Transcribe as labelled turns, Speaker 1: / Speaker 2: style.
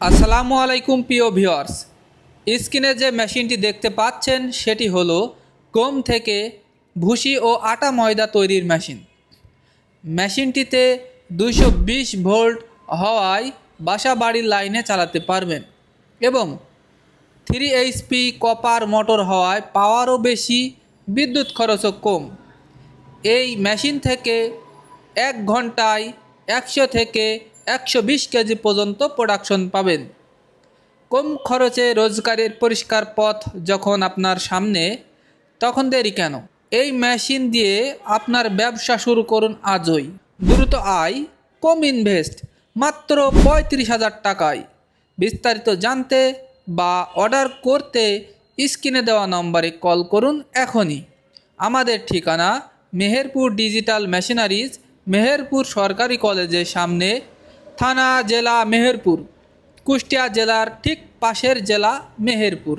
Speaker 1: আসসালামু আলাইকুম প্রিয় ভিউয়ার্স। স্ক্রিনে যে মেশিনটি দেখতে পাচ্ছেন, সেটি হলো গম থেকে ভুসি ও আটা ময়দা তৈরির মেশিন। মেশিনটিতে বিশ ভোল্ট হওয়ায় বাসা বাড়ির লাইনে চালাতে পারবেন এবং থ্রি এইচপি কপার মোটর হওয়ায় পাওয়ারও বেশি, বিদ্যুৎ খরচও কম। এই মেশিন থেকে এক ঘন্টায় একশো থেকে একশো বিশ কেজি পর্যন্ত প্রোডাকশন পাবেন। কম খরচে রোজগারের পরিষ্কার পথ যখন আপনার সামনে, তখন দেরি কেন? এই মেশিন দিয়ে আপনার ব্যবসা শুরু করুন আজই। দ্রুত আয়, কম ইনভেস্ট মাত্র পঁয়ত্রিশ হাজার টাকায়। বিস্তারিত জানতে বা অর্ডার করতে স্ক্রিনে দেওয়া নম্বরে কল করুন এখনই। আমাদের ঠিকানা মেহেরপুর ডিজিটাল মেশিনারিজ মেহেরপুর সরকারি কলেজের সামনে থানা জেলা মেহেরপুর কুষ্টিয়া জেলার ঠিক পাশের জেলা মেহেরপুর।